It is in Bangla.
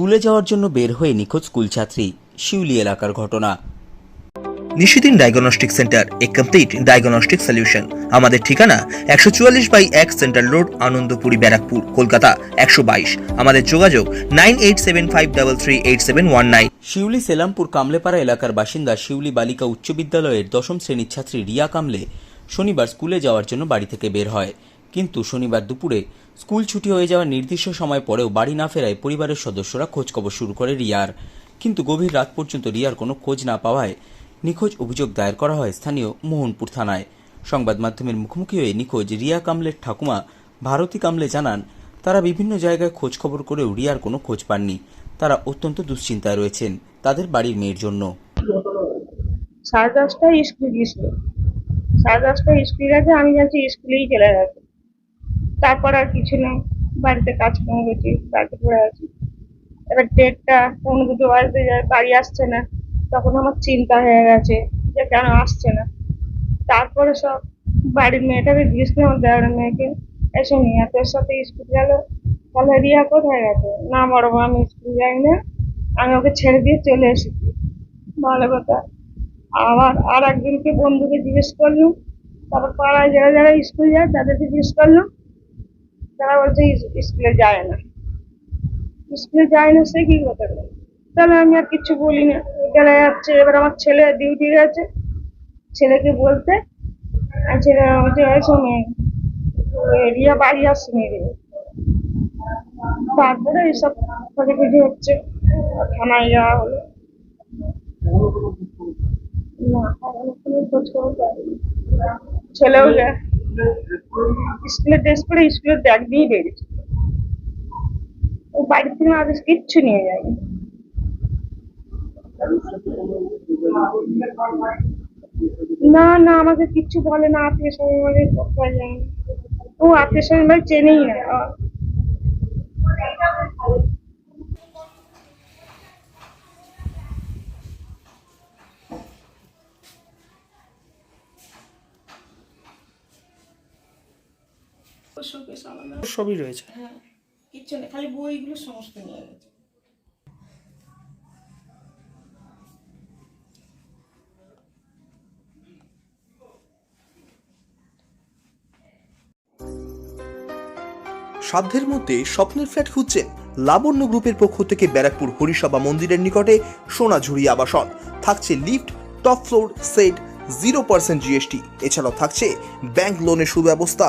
স্কুলে যাওয়ার জন্য বের হয়ে নিখোঁজ স্কুলছাত্রী শিউলি এলাকার ঘটনা। Nishidin diagnostic centre a complete diagnostic solution. আমাদের ঠিকানা একশো চুয়াল্লিশ বাই এক সেন্ট্রাল রোড আনন্দপুরি ব্যারাকপুর কলকাতা একশো বাইশ। আমাদের যোগাযোগ nine eight seven five double three eight seven one nine. Shiuli Selampur Kamlepara এলাকার বাসিন্দা শিউলি বালিকা উচ্চ বিদ্যালয়ের দশম শ্রেণির ছাত্রী রিয়া কামলে শনিবার স্কুলে যাওয়ার জন্য বাড়ি থেকে বের হয়। কিন্তু শনিবার দুপুরে স্কুল ছুটি হয়ে যাওয়ার নির্দিষ্ট সময় পরেও বাড়ি না ফেরায় পরিবারের সদস্যরা খোঁজখবর শুরু করে রিয়ার। কিন্তু গভীর রাত পর্যন্ত রিয়ার কোনো খোঁজ না পাওয়ায় নিখোঁজ অভিযোগ দায়ের করা হয় স্থানীয় মোহনপুর থানায়। সংবাদ মাধ্যমের মুখোমুখি হয়ে নিখোঁজ রিয়া কামলের ঠাকুমা ভারতী কামলে জানান, তারা বিভিন্ন জায়গায় খোঁজ খবর করেও রিয়ার কোনো খোঁজ পাননি। তারা অত্যন্ত দুশ্চিন্তায় রয়েছেন তাদের বাড়ির মেয়ের জন্য। সাড়ে দশটায় স্কুল গেছিল সাড়ে দশটায় স্কুল গেছে, আমি যাচ্ছি স্কুলেই চলে গেছে। তারপর আর কিছু নেই বাড়িতে কাজ কমে গেছি বাড়িতে পড়ে আছি। এবার ডেটটা পৌনে দুটো যায়, বাড়ি আসছে না। তখন আমার চিন্তা হয়ে গেছে যে কেন আসছে না। তারপরে সব বাড়ির মেয়েটাকে দিয়েছিলাম আমার দেওয়ারের মেয়েকে, এসে নিয়ে, তোর সাথে স্কুল গেল? তাহলে রিয়া কোথায় গেছে? না বড় আমি স্কুল যাই না। আমি ওকে ছেড়ে দিয়ে চলে এসেছি। ভালো কথা। আবার আর একজনকে বন্ধুকে জিজ্ঞেস করলাম, তারপর পাড়ায় যারা যারা স্কুল যায়, তাদেরকে জিজ্ঞেস করলাম তারা বলছে স্কুলে যায় না। স্কুলে যায় না, সে কি কথা তাহলে আমি আর কিছু বলি না। চলে যাচ্ছে, এবার আমার ছেলে ডিউটি গেছে ছেলেকে বলতে, আর ছেলে ওই শোনে রিয়া বাড়ি আসছে মেরে তারপরে এইসব খোঁজাখুঁজি হচ্ছে। থানায় যাওয়া হলো। না ছেলেও যায়। স্কুলে ড্রেস করে স্কুলের ব্যাগ দিয়ে বেরিয়েছে ও বাড়ির থেকে আদেশ কিচ্ছু নিয়ে যায়নি না না আমাকে কিচ্ছু বলে না আত্মীয় স্বজন আমাকে কোথায় যায়নি ও আত্মীয় স্বজন ভাই চেনেই না শোকেস আমাদের সবই রয়েছে। হ্যাঁ কিচ্ছু নেই খালি বইগুলো সমস্ত নিয়ে গেছে। সাধ্যের মধ্যে স্বপ্নের ফ্ল্যাট খুঁজছেন লাবণ্য গ্রুপের পক্ষ থেকে ব্যারাকপুর হরিসভা মন্দিরের নিকটে সোনাঝুরি আবাসন। থাকছে lift top floor set zero percent GST এছাড়াও থাকছে ব্যাংক লোনের সুব্যবস্থা।